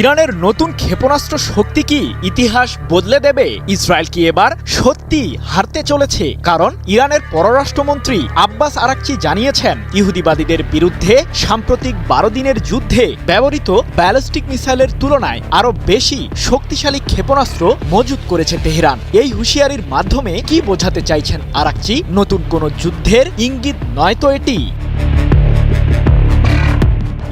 ইরানের নতুন ক্ষেপণাস্ত্র শক্তি কি ইতিহাস বদলে দেবে? ইসরায়েল কি এবার সত্যি হারতে চলেছে? কারণ ইরানের পররাষ্ট্রমন্ত্রী আব্বাস আরাকচি জানিয়েছেন, ইহুদিবাদীদের বিরুদ্ধে সাম্প্রতিক বারো দিনের যুদ্ধে ব্যবহৃত ব্যালিস্টিক মিসাইলের তুলনায় আরও বেশি শক্তিশালী ক্ষেপণাস্ত্র মজুত করেছে তেহরান। এই হুঁশিয়ারির মাধ্যমে কি বোঝাতে চাইছেন আরাকচি? নতুন কোনো যুদ্ধের ইঙ্গিত নয় তো এটি।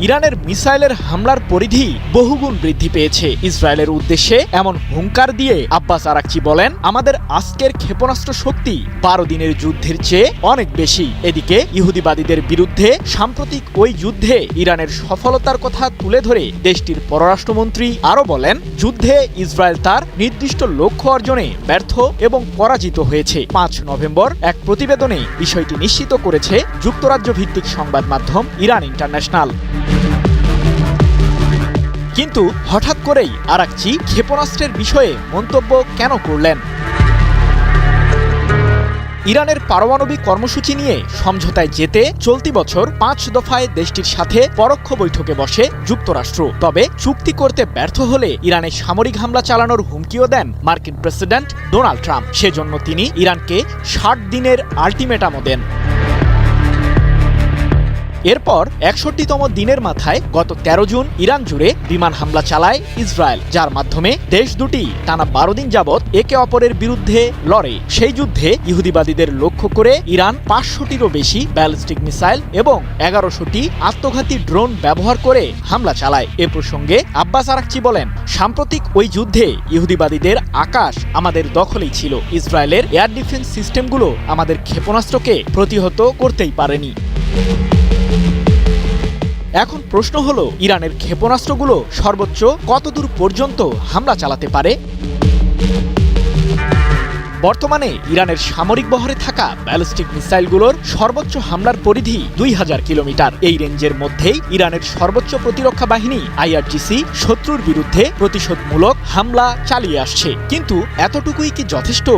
ইরানের মিসাইলের হামলার পরিধি বহুগুণ বৃদ্ধি পেয়েছে। ইসরায়েলের উদ্দেশ্যে এমন হুঙ্কার দিয়ে আব্বাস আরাকচি বলেন, আমাদের আজকের ক্ষেপণাস্ত্র শক্তি বারো দিনের যুদ্ধের চেয়ে অনেক বেশি। এদিকে ইহুদিবাদীদের বিরুদ্ধে সাম্প্রতিক ওই যুদ্ধে ইরানের সফলতার কথা তুলে ধরে দেশটির পররাষ্ট্রমন্ত্রী আরও বলেন, যুদ্ধে ইসরায়েল তার নির্দিষ্ট লক্ষ্য অর্জনে ব্যর্থ এবং পরাজিত হয়েছে। পাঁচ নভেম্বর এক প্রতিবেদনে বিষয়টি নিশ্চিত করেছে যুক্তরাজ্য ভিত্তিক সংবাদ মাধ্যম ইরান ইন্টারন্যাশনাল। কিন্তু হঠাৎ করেই আরাকচি ক্ষেপণাস্ত্রের বিষয়ে মন্তব্য কেন করলেন? ইরানের পারমাণবিক কর্মসূচি নিয়ে সমঝোতায় যেতে চলতি বছর পাঁচ দফায় দেশটির সাথে পরোক্ষ বৈঠকে বসে যুক্তরাষ্ট্র। তবে চুক্তি করতে ব্যর্থ হলে ইরানে সামরিক হামলা চালানোর হুমকিও দেন মার্কিন প্রেসিডেন্ট ডোনাল্ড ট্রাম্প। সেজন্য তিনি ইরানকে ষাট দিনের আল্টিমেটামও দেন। এরপর একষট্টিতম দিনের মাথায় গত ১৩ জুন ইরান জুড়ে বিমান হামলা চালায় ইসরায়েল, যার মাধ্যমে দেশ দুটি টানা বারো দিন যাবৎ একে অপরের বিরুদ্ধে লড়ে। সেই যুদ্ধে ইহুদিবাদীদের লক্ষ্য করে ইরান পাঁচশোটিরও বেশি ব্যালিস্টিক মিসাইল এবং এগারোশোটি আত্মঘাতী ড্রোন ব্যবহার করে হামলা চালায়। এ প্রসঙ্গে আব্বাস আরাকচি বলেন, সাম্প্রতিক ওই যুদ্ধে ইহুদিবাদীদের আকাশ আমাদের দখলেই ছিল। ইসরায়েলের এয়ার ডিফেন্স সিস্টেমগুলো আমাদের ক্ষেপণাস্ত্রকে প্রতিহত করতেই পারেনি। এখন প্রশ্ন হলো, ইরানের ক্ষেপণাস্ত্রগুলো সর্বোচ্চ কতদূর পর্যন্ত হামলা চালাতে পারে? বর্তমানে ইরানের সামরিক বহরে থাকা ব্যালিস্টিক মিসাইলগুলোর সর্বোচ্চ হামলার পরিধি দুই হাজার কিলোমিটার। এই রেঞ্জের মধ্যেই ইরানের সর্বোচ্চ প্রতিরক্ষা বাহিনী, আইআরজিসি, শত্রুর বিরুদ্ধে প্রতিশোধমূলক হামলা চালিয়ে আসছে। কিন্তু এতটুকুই কি যথেষ্ট?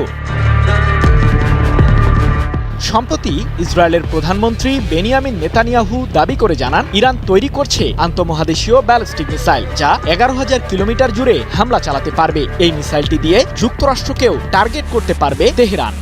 সম্প্রতি ইসরায়েলের প্রধানমন্ত্রী বেনিয়ামিন নেতানিয়াহু দাবি করে জানান, ইরান তৈরি করছে আন্তঃমহাদেশীয় ব্যালিস্টিক মিসাইল, যা এগারো হাজার কিলোমিটার জুড়ে হামলা চালাতে পারবে। এই মিসাইলটি দিয়ে যুক্তরাষ্ট্রকেও টার্গেট করতে পারবে তেহরান।